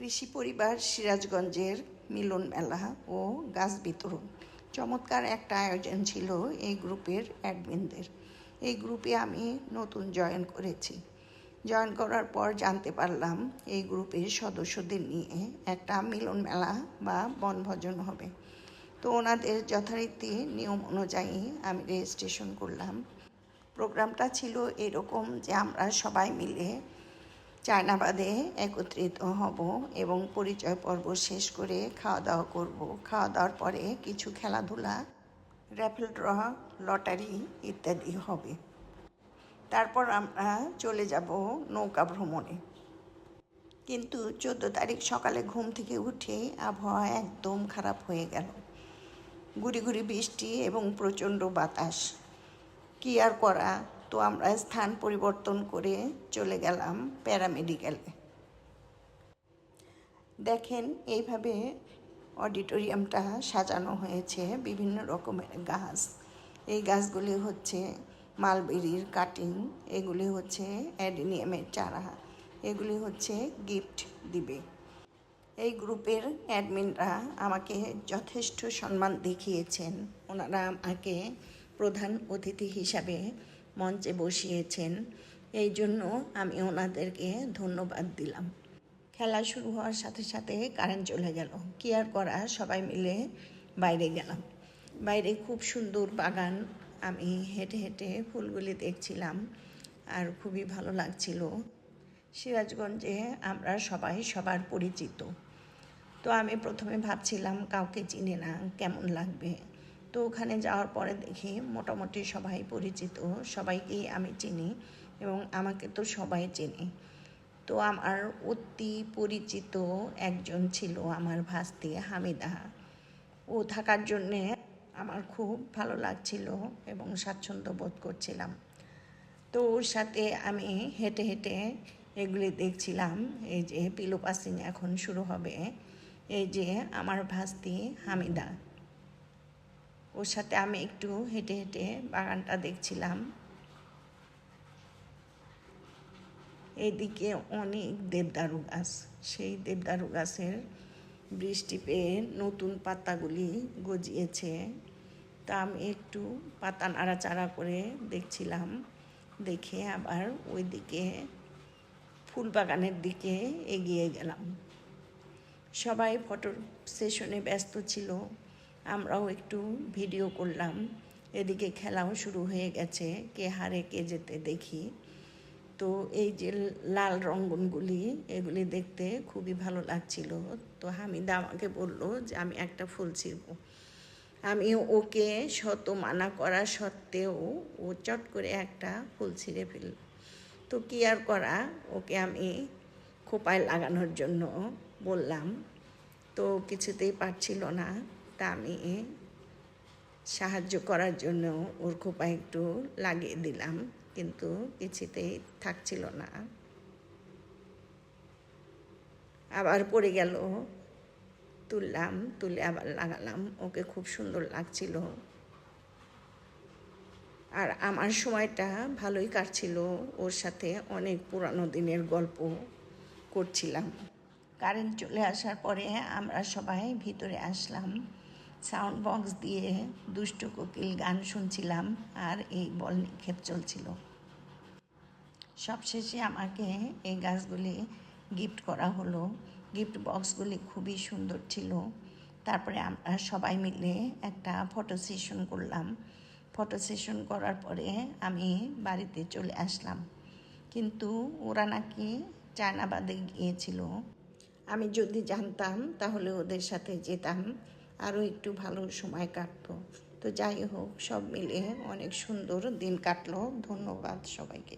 কৃষি পরিবার সিরাজগঞ্জের মিলন মেলা ও গাছ বিতরণ। চমৎকার একটা আয়োজন ছিল এই গ্রুপের অ্যাডমিনদের। এই গ্রুপে আমি নতুন জয়েন করেছি। জয়েন করার পর জানতে পারলাম এই গ্রুপের সদস্যদের নিয়ে একটা মিলন মেলা বা বনভোজন হবে। তো ওনাদের যথারীতি নিয়ম অনুযায়ী আমি রেজিস্ট্রেশন করলাম। প্রোগ্রামটা ছিল এরকম যে আমরা সবাই মিলে চায়নাবাদে একত্রিত হব এবং পরিচয় পর্ব শেষ করে খাওয়া দাওয়া করব। খাওয়া দাওয়ার পরে কিছু খেলাধুলা র্যাফেল ড্র লটারি ইত্যাদি হবে। তারপর আমরা চলে যাব নৌকা ভ্রমণে। কিন্তু চোদ্দ তারিখ সকালে ঘুম থেকে উঠে আবহাওয়া একদম খারাপ হয়ে গেল। গুড়ি গুড়ি বৃষ্টি এবং প্রচণ্ড বাতাস। কি আর করা? তো আমরা স্থান পরিবর্তন করে চলে গেলাম প্যারামেডিক্যালে দেখেন, এইভাবে অডিটোরিয়ামটা সাজানো হয়েছে বিভিন্ন রকমের গাছ। এই গাছগুলি হচ্ছে মালবেরির কাটিং, এগুলি হচ্ছে অ্যাডিনিয়ামের চারা, এগুলি হচ্ছে গিফট দিবে। এই গ্রুপের অ্যাডমিনরা আমাকে যথেষ্ট সম্মান দেখিয়েছেন। ওনারা আমাকে প্রধান অতিথি হিসাবে মঞ্চে বসিয়েছেন। এই জন্য আমি ওনাদেরকে ধন্যবাদ দিলাম। খেলা শুরু হওয়ার সাথে সাথে কারেন্ট চলে গেল। কি আর করা, সবাই মিলে বাইরে গেলাম। বাইরে খুব সুন্দর বাগান। আমি হেঁটে হেঁটে ফুলগুলি দেখছিলাম আর খুবই ভালো লাগছিল। সিরাজগঞ্জে আমরা সবাই সবার পরিচিত। তো আমি প্রথমে ভাবছিলাম, কাউকে চিনি না, কেমন লাগবে? তো ওখানে যাওয়ার পরে দেখি মোটামুটি সবাই পরিচিত, সবাইকেই আমি চিনি এবং আমাকে তো সবাই চেনে। তো আমার অতি পরিচিত একজন ছিল আমার ভাস্তি হামিদা। ও থাকার জন্যে আমার খুব ভালো লাগছিল এবং স্বাচ্ছন্দ্য বোধ করছিলাম। তো ওর সাথে আমি হেঁটে হেঁটে এগুলি দেখছিলাম, এই যে পিলো পাসিং এখন শুরু হবে, এই যে আমার ভাস্তি হামিদা। ওর সাথে আমি একটু হেঁটে হেঁটে বাগানটা দেখছিলাম। এদিকে অনেক দেবদারু গাছ, সেই দেবদারু গাছের বৃষ্টি পেয়ে নতুন পাতাগুলি গজিয়েছে। তা আমি একটু পাতা নাড়াচাড়া করে দেখছিলাম। দেখে আবার ওই দিকে ফুল বাগানের দিকে এগিয়ে গেলাম। সবাই ফটো সেশনে ব্যস্ত ছিল। আমরাও একটু ভিডিও করলাম। এদিকে খেলাও শুরু হয়ে গেছে, কে হারে কে যেতে দেখি। তো এই যে লাল রঙ্গনগুলি, এগুলি দেখতে খুবই ভালো লাগছিল। তো হামিদা আমাকে বলল যে আমি একটা ফুল ছিঁড়ব। আমি ওকে শত মানা করা সত্ত্বেও ও চট করে একটা ফুল ছিঁড়ে ফেল তো কি আর করা? ওকে আমি খোপায় লাগানোর জন্য বললাম। তো কিছুতেই পারছিল না। তা আমি সাহায্য করার জন্য ওর খোপায় একটু লাগিয়ে দিলাম, কিন্তু কিছুতেই থাকছিল না। আবার পড়ে গেল, তুললাম, তুলে আবার লাগালাম, ওকে খুব সুন্দর লাগছিল। আর আমার সময়টা ভালোই কাটছিল, ওর সাথে অনেক পুরানো দিনের গল্প করছিলাম। কারেন্ট চলে আসার পরে আমরা সবাই ভিতরে আসলাম। সাউন্ড বক্স দিয়ে দুষ্ট কোকিল গান শুনছিলাম আর এই বল নিক্ষেপ চলছিল। সবশেষে আমাকে এই গাছগুলি গিফট করা হলো। গিফট বক্সগুলি খুবই সুন্দর ছিল। তারপরে আমরা সবাই মিলে একটা ফটো সেশন করলাম। ফটো সেশন করার পরে আমি বাড়িতে চলে আসলাম। কিন্তু ওরা নাকি চায়নাবাদে গিয়েছিল। আমি যদি জানতাম তাহলে ওদের সাথে যেতাম। আরও একটু ভালো সময় কাটতো তো যাই হোক, সব মিলিয়ে অনেক সুন্দর দিন কাটলো। ধন্যবাদ সবাইকে।